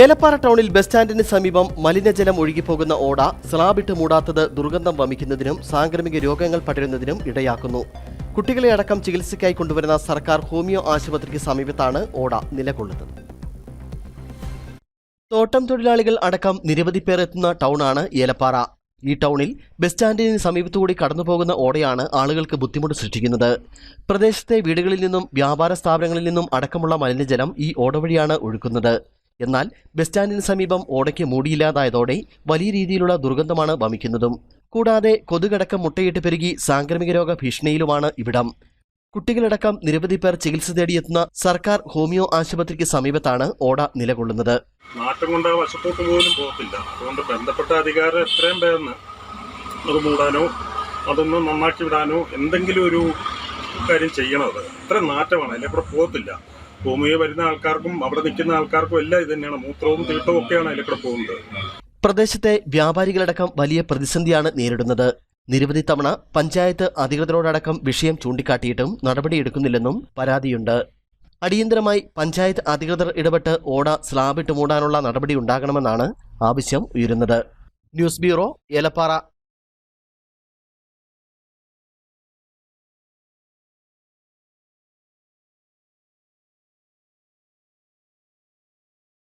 ഏലപ്പാറ ടൗണിൽ ബസ് സ്റ്റാൻഡിന് സമീപം മലിനജലം ഒഴുകിപ്പോകുന്ന ഓട സ്ലാബിട്ട് മൂടാത്തത് ദുർഗന്ധം വമിക്കുന്നതിനും സാംക്രമിക രോഗങ്ങൾ പടരുന്നതിനും ഇടയാക്കുന്നു. കുട്ടികളെ അടക്കം ചികിത്സയ്ക്കായി കൊണ്ടുവരുന്ന സർക്കാർ ഹോമിയോ ആശുപത്രിക്ക് സമീപത്താണ് ഓട നിലകൊള്ളുന്നത്. തോട്ടം തൊഴിലാളികൾ അടക്കം നിരവധി പേർ എത്തുന്ന ടൗണാണ് ഏലപ്പാറ. ഈ ടൗണിൽ ബസ് സ്റ്റാൻഡിന് സമീപത്തുകൂടി കടന്നുപോകുന്ന ഓടയാണ് ആളുകൾക്ക് ബുദ്ധിമുട്ട് സൃഷ്ടിക്കുന്നത്. പ്രദേശത്തെ വീടുകളിൽ നിന്നും വ്യാപാര സ്ഥാപനങ്ങളിൽ നിന്നും അടക്കമുള്ള മലിനജലം ഈ ഓട വഴിയാണ് ഒഴുക്കുന്നത്. എന്നാൽ ബസ് സ്റ്റാൻഡിന് സമീപം ഓടയ്ക്ക് മൂടിയില്ലാതായതോടെ വലിയ രീതിയിലുള്ള ദുർഗന്ധമാണ് വമിക്കുന്നതും. കൂടാതെ കൊതുകടക്കം മുട്ടയിട്ട് പെരുകി സാംക്രമിക രോഗ ഭീഷണിയിലുമാണ് ഇവിടം. കുട്ടികളടക്കം നിരവധി പേർ ചികിത്സ തേടിയെത്തുന്ന സർക്കാർ ഹോമിയോ ആശുപത്രിക്ക് സമീപത്താണ് ഓട നിലകൊള്ളുന്നത്. നാട്ടം കൊണ്ട് അതുകൊണ്ട് ബന്ധപ്പെട്ട എത്രയും നന്നാക്കി വിടാനോ എന്തെങ്കിലും ഒരു കാര്യം ചെയ്യണം അത്. അത്ര നാറ്റമാണ്. അതിലെ കൂടെ പോകത്തില്ല. ഭൂമിയെ വരുന്ന ആൾക്കാർക്കും അവിടെ നിൽക്കുന്ന ആൾക്കാർക്കും എല്ലാം ഇത് തന്നെയാണ്. മൂത്രവും തീട്ടവും ഒക്കെയാണ് അതിൽ കൂടെ പോകുന്നത്. പ്രദേശത്തെ വ്യാപാരികളടക്കം വലിയ പ്രതിസന്ധിയാണ് നേരിടുന്നത്. നിരവധി തവണ പഞ്ചായത്ത് അധികൃതരോടടക്കം വിഷയം ചൂണ്ടിക്കാട്ടിയിട്ടും നടപടിയെടുക്കുന്നില്ലെന്നും പരാതിയുണ്ട്. അടിയന്തരമായി പഞ്ചായത്ത് അധികൃതർ ഇടപെട്ട് ഓട സ്ലാബിട്ട് മൂടാനുള്ള നടപടി ഉണ്ടാകണമെന്നാണ് ആവശ്യം ഉയരുന്നത്. News bureau Elappara.